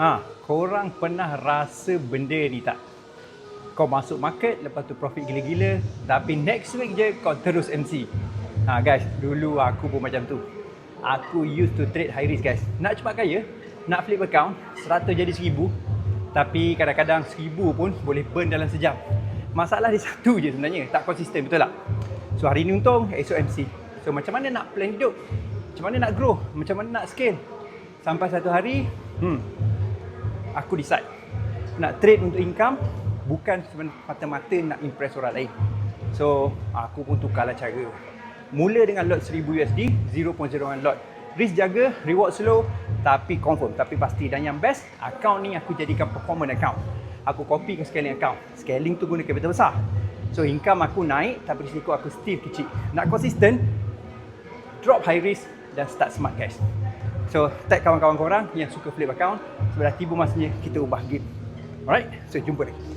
Ha, korang pernah rasa benda ni tak? Kau masuk market, lepas tu profit gila-gila, tapi next week je kau terus MC. Ha guys, dulu aku pun macam tu. Aku used to trade high risk guys. Nak cepat kaya, nak flip account, 100 jadi 1000, tapi kadang-kadang 1000 pun boleh burn dalam sejam. Masalah dia satu je sebenarnya, tak konsisten betul tak? So hari ni untung, esok MC. So macam mana nak plan hidup? Macam mana nak grow? Macam mana nak scale? Sampai satu hari, hmm, aku decide nak trade untuk income bukan semata-mata nak impress orang lain. So, aku pun tukarlah cara. Mula dengan lot 1000 USD, 0.01 lot. Risk jaga, reward slow, tapi confirm, tapi pasti. Dan yang best, account ni aku jadikan performance account. Aku copy ke scaling account. Scaling tu guna capital besar. So, income aku naik, tapi risiko aku still kecil. Nak konsisten, drop high risk dan start smart guys. So, tag kawan-kawan korang yang suka flip account, sudah tiba masanya kita ubah game. Alright, so jumpa lagi.